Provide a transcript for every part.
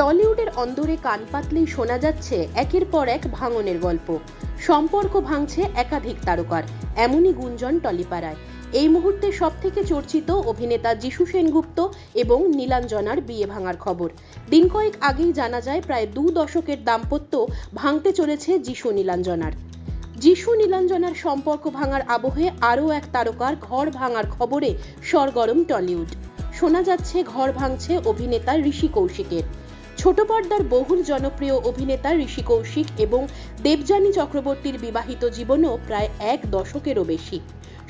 টলিউডের অন্দরে কান পাতলেই শোনা যাচ্ছে একের পর এক ভাঙনের গল্প। সম্পর্ক ভাঙছে একাধিক তারকার, এমনই গুঞ্জন টলিপাড়ায়। এই মুহূর্তে সব থেকে চর্চিত অভিনেতা যিশু সেনগুপ্ত এবং নীলাঞ্জনার বিয়ে ভাঙার খবর। দিন কয়েক আগেই জানা যায় প্রায় দু দশকের দাম্পত্য ভাঙতে চলেছে যিশু নীলাঞ্জনার। যিশু নীলাঞ্জনার সম্পর্ক ভাঙার আবহে আরও এক তারকার ঘর ভাঙার খবরে সরগরম টলিউড। শোনা যাচ্ছে ঘর ভাঙছে অভিনেতা ঋষি কৌশিকের। ছোট পর্দার বহুল জনপ্রিয় অভিনেতা ঋষি কৌশিক এবং দেবযানী চক্রবর্তীর বিবাহিত জীবনও প্রায় এক দশকেরও বেশি।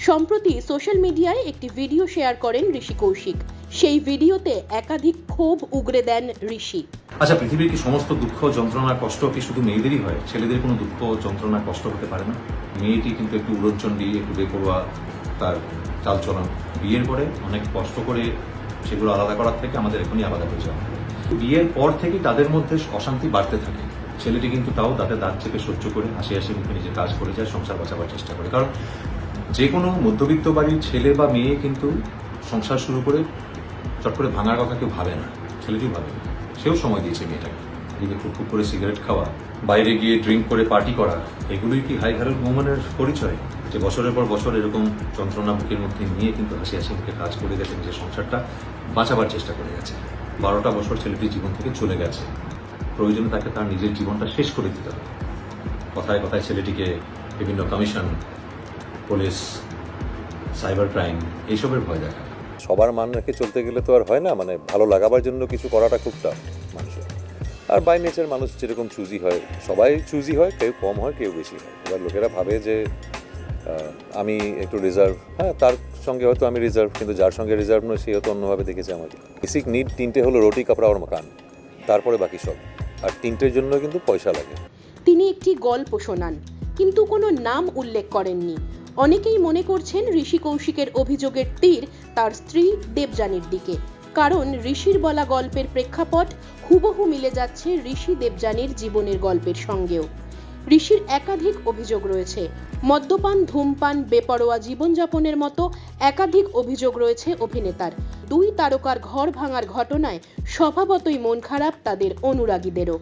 সম্প্রতি সোশ্যাল মিডিয়ায় একটি ভিডিও শেয়ার করেন ঋষি কৌশিক। সেই ভিডিওতে একাধিক ক্ষোভ উগরে দেন ঋষি। আচ্ছা পৃথিবীর কি সমস্ত দুঃখ, যন্ত্রণা, কষ্ট কি শুধু মেয়েদেরই হয়? ছেলেদের কোনো দুঃখ, যন্ত্রণা, কষ্ট হতে পারে না। মেয়েটি কিন্তু একটু উড়নচণ্ডী একটু বেপরোয়া, তার চালচলন। বিয়ের পরে অনেক কষ্ট করে সেগুলো আলাদা করার থেকে আমাদের এখনই আলাদা হয়ে যাওয়া। বিয়ের পর থেকে তাদের মধ্যে অশান্তি বাড়তে থাকে। ছেলেটি কিন্তু তাও তাদের দাঁত চেপে সহ্য করে হাসি হাসি মুখে নিজে কাজ করে যায়, সংসার বাঁচাবার চেষ্টা করে। কারণ যে কোনো মধ্যবিত্ত বাড়ির ছেলে বা মেয়ে কিন্তু সংসার শুরু করে চট করে ভাঙার কথা কেউ ভাবে না। ছেলেটিও ভাবে সেও সময় দিয়েছে মেয়েটাকে। দিকে খুব করে সিগারেট খাওয়া, বাইরে গিয়ে ড্রিঙ্ক করে পার্টি করা, এগুলোই কি হাই ভ্যালুড উমেনের পরিচয়? যে বছরের পর বছর এরকম যন্ত্রণা বুকের মধ্যে নিয়ে কিন্তু হাসি হাসি মুখে কাজ করে গেছে, নিজের সংসারটা বাঁচাবার চেষ্টা করে গেছে। বারোটা বছর ছেলেটির জীবন থেকে চলে গেছে। প্রয়োজনে তাকে তার নিজের জীবনটা শেষ করে দিতে হবে। কথায় কথায় ছেলেটিকে বিভিন্ন কমিশন পুলিশ সাইবার ক্রাইম এইসবের ভয় দেখায়। সবার মান রেখে চলতে গেলে তো আর হয় না মানে ভালো লাগাবার জন্য কিছু করাটা খুব টাফ মানুষের। আর বাই নেচার মানুষ যেরকম চুজি হয়, সবাই চুজি হয়, কেউ কম হয়, কেউ বেশি হয়। এবার লোকেরা ভাবে যে আমি একটু রিজার্ভ হ্যাঁ তার সঙ্গে হয়তো আমি রিজার্ভ কিন্তু যার সঙ্গে রিজার্ভ নয় সে হয়তো অন্যভাবে দেখেছে আমাকে। বেসিক নিড তিনটে হলো রুটি, কাপড়া, আর মাকান তারপরে বাকি সব। আর তিনটের জন্য কিন্তু পয়সা লাগে। তিনি একটি গল্প শোনান, কিন্তু কোনো নাম উল্লেখ করেননি। অনেকেই মনে করছেন ঋষি কৌশিকের অভিযোগের তীর তার স্ত্রী দেবযানীর দিকে। কারণ ঋষির বলা গল্পের প্রেক্ষাপট হুবহু মিলে যাচ্ছে ঋষি দেবযানীর জীবনের গল্পের সঙ্গেও। ঋষির একাধিক অভিযোগ রয়েছে। মদ্যপান, ধূমপান, বেপরোয়া জীবনযাপনের মতো একাধিক অভিযোগ রয়েছে অভিনেতার। দুই তারকার ঘর ভাঙার ঘটনায় স্বভাবতই মন খারাপ তাদের অনুরাগীদেরও।